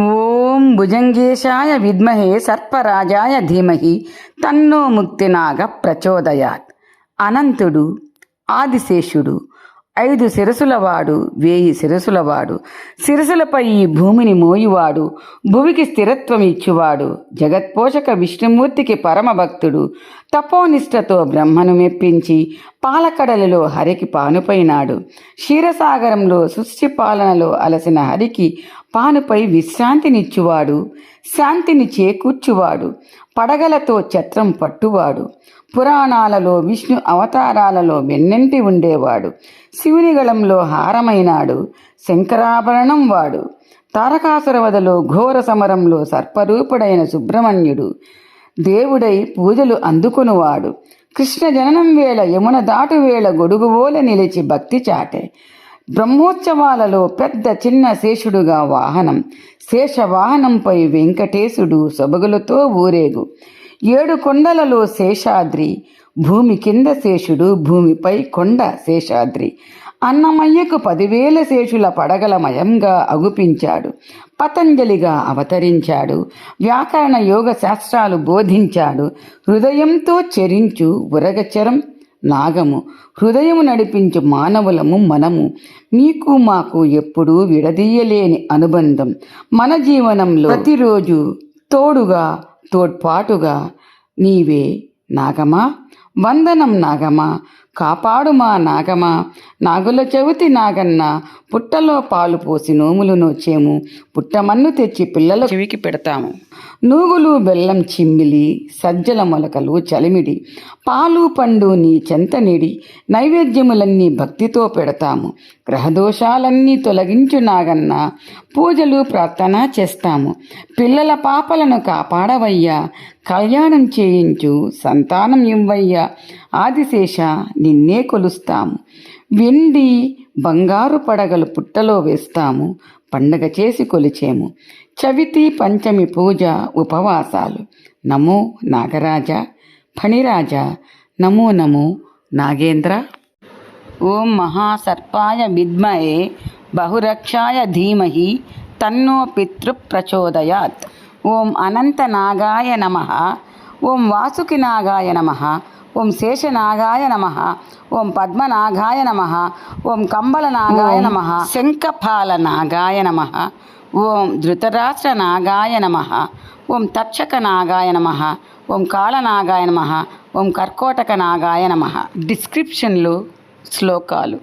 ఓం భుజంగేశాయ విద్మహే సర్పరాజాయ ధీమహి తన్నో ముక్తినాగ ప్రచోదయాత్. అనంతుడు ఆదిశేషుడు ఐదు శిరసులవాడు వేయి శిరసులవాడు శిరసులపై ఈ భూమిని మోయువాడు భువికి స్థిరత్వం ఇచ్చువాడు జగత్పోషక విష్ణుమూర్తికి పరమభక్తుడు తపోనిష్టతో బ్రహ్మను మెప్పించి పాలకడలలో హరికి పానుపైనాడు. క్షీరసాగరంలో సృష్టి పాలనలో అలసిన హరికి పానుపై విశ్రాంతినిచ్చువాడు శాంతిని చేకూర్చువాడు పడగలతో ఛత్రం పట్టువాడు పురాణాలలో విష్ణు అవతారాలలో వెన్నెంటి ఉండేవాడు శివుని గళంలో హారమైనాడు శంకరాభరణం వాడు తారకాసురవదలో ఘోర సమరంలో సర్పరూపుడైన సుబ్రహ్మణ్యుడు దేవుడై పూజలు అందుకునివాడు. కృష్ణ జననం వేళ యమున దాటు వేళ గొడుగువోల నిలిచి భక్తి చాటే. బ్రహ్మోత్సవాలలో పెద్ద చిన్న శేషుడుగా వాహనం. శేష వాహనంపై వెంకటేశుడు సొబగులతో ఊరేగు. ఏడు కొండలలో శేషాద్రి. భూమి కింద శేషుడు భూమిపై కొండ శేషాద్రి. అన్నమయ్యకు పదివేల శేషుల పడగలమయంగా అగుపించాడు. పతంజలిగా అవతరించాడు. వ్యాకరణ యోగ శాస్త్రాలు బోధించాడు. హృదయంతో చెరించు ఉరగచరం నాగము. హృదయము నడిపించు మానవులము మనము. నీకు మాకు ఎప్పుడూ విడదీయలేని అనుబంధం. మన జీవనంలో ప్రతిరోజు తోడుగా తోడ్పాటుగా నీవే నాగమా? వందనం నాగమా? కాపాడు మా నాగమా? నాగుల చవితి నాగన్న పుట్టలో పాలు పోసి నోములు నోచేము పుట్టమన్ను తెచ్చి పిల్లల చెవికి పెడతాము. నూగులు బెల్లం చిమ్మిలి సజ్జల మొలకలు చలిమిడి పాలు పండు నీ చెంతనిడి నైవేద్యములన్నీ భక్తితో పెడతాము. గ్రహదోషాలన్నీ తొలగించు నాగన్న పూజలు ప్రార్థన చేస్తాము. పిల్లల పాపలను కాపాడవయ్యా కళ్యాణం చేయించు సంతానం ఇవ్వయ్యా ఆదిశేష నిన్నే కొలుస్తాము. వెండి బంగారు పడగలు పుట్టలో వేస్తాము. పండగ చేసి కొలిచేము. చవితి పంచమి పూజ ఉపవాసాలు. నమో నాగరాజ. ఫణిరాజ. నమో నమో నాగేంద్ర. ఓం మహాసర్పాయ విద్మయే బహురక్షాయ ధీమహి. తన్నో పితృ ప్రచోదయాత్ ఓం అనంతనాగాయ నమ. ఓం వాసుకి నాగాయ నమ. ఓం శేషనాగాయ నమ. ఓం పద్మనాగాయ నమ. ఓం కంబలనాగాయ నమ. శంఖపాలనాగాయ నమ. ఓం ధృతరాష్ట్రనాగాయ నమ. ఓం తక్షకనాగాయ నమ. ఓం కాళనాగాయ నమ. ఓం కర్కోటక నాగాయ నమ. డిస్క్రిప్షన్లో శ్లోకాలు.